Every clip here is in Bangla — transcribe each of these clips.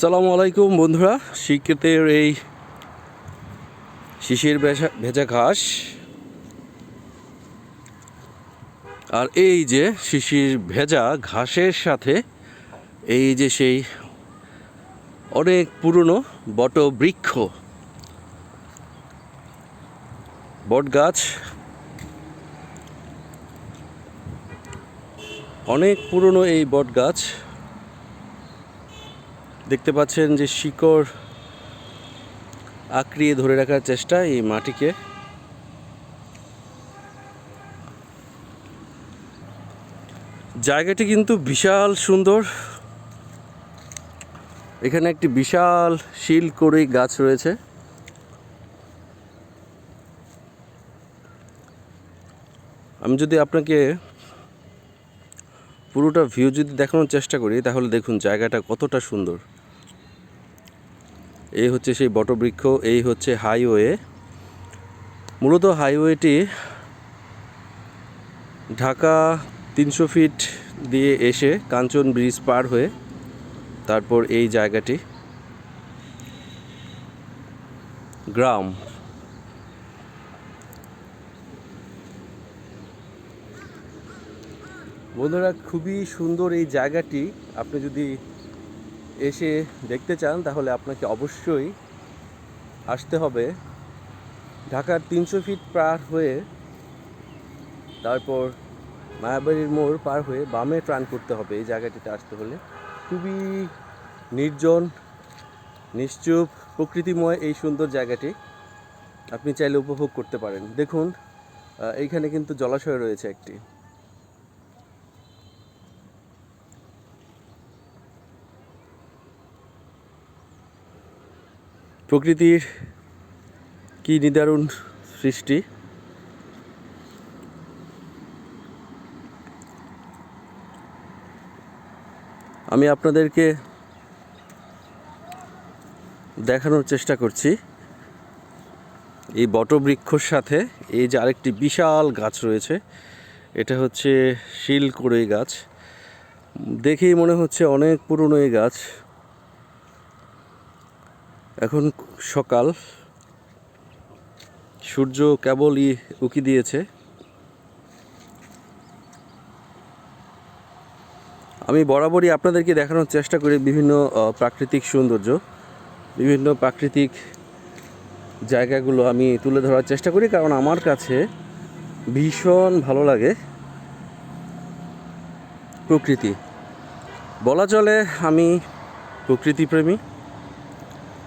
সালামু আলাইকুম বন্ধুরা। শীতের এই শিশির ভেজা ভেজা ঘাস। আর এই যে শিশির ভেজা ঘাসের সাথে এই যে সেই অনেক পুরনো বট বৃক্ষ বট গাছ অনেক পুরনো এই বট গাছ দেখতে পাচ্ছেন যে শিকড় আঁকড়িয়ে ধরে রাখার চেষ্টা এই মাটিকে। জায়গাটি কিন্তু বিশাল সুন্দর। এখানে একটি বিশাল শিল করে গাছ রয়েছে। আমি যদি আপনাকে পুরোটা ভিউ যদি দেখানোর চেষ্টা করি, তাহলে দেখুন জায়গাটা কতটা সুন্দর। এই হচ্ছে সেই বটবৃক্ষ, এই হচ্ছে হাইওয়ে। মূলত হাইওয়েটি ঢাকা তিনশো ফিট দিয়ে এসে কাঞ্চন ব্রিজ পার হয়ে তারপর এই জায়গাটি গ্রাম। বন্ধুরা, খুবই সুন্দর এই জায়গাটি। আপনি যদি এসে দেখতে চান, তাহলে আপনাকে অবশ্যই আসতে হবে। ঢাকার তিনশো ফিট পার হয়ে তারপর মায়াবাড়ির মোড় পার হয়ে বামে টার্ন করতে হবে এই জায়গাটিতে আসতে হলে। খুবই নির্জন, নিশ্চুপ, প্রকৃতিময় এই সুন্দর জায়গাটি আপনি চাইলে উপভোগ করতে পারেন। দেখুন এইখানে কিন্তু জলাশয় রয়েছে একটি। প্রকৃতির কি নিদারুণ সৃষ্টি? আমি আপনাদেরকে দেখানোর চেষ্টা করছি। এই বটবৃক্ষর সাথে এই যে আরেকটি বিশাল গাছ রয়েছে, এটা হচ্ছে শিলকুড়ি গাছ। দেখেই মনে হচ্ছে অনেক পুরনো এই গাছ। এখন সকাল। সূর্য কেবলই উকি দিয়েছে। আমি বরাবরই আপনাদেরকে দেখানোর চেষ্টা করি বিভিন্ন প্রাকৃতিক সৌন্দর্য। বিভিন্ন প্রাকৃতিক জায়গাগুলো আমি তুলে ধরার চেষ্টা করি কারণ আমার কাছে ভীষণ ভালো লাগে প্রকৃতি। বলা চলে আমি প্রকৃতিপ্রেমী।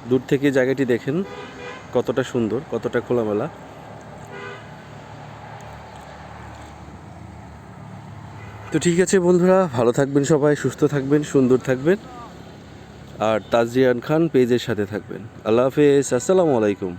দূর থেকে জায়গাটি দেখেন, কতটা সুন্দর, কতটা খোলামেলা। তো ঠিক আছে বন্ধুরা, ভালো থাকবেন সবাই, সুস্থ থাকবেন, সুন্দর থাকবেন। আর তাজরিয়ান খান পেজের সাথে থাকবেন। আল্লাহ হাফেজ, আসসালামু আলাইকুম।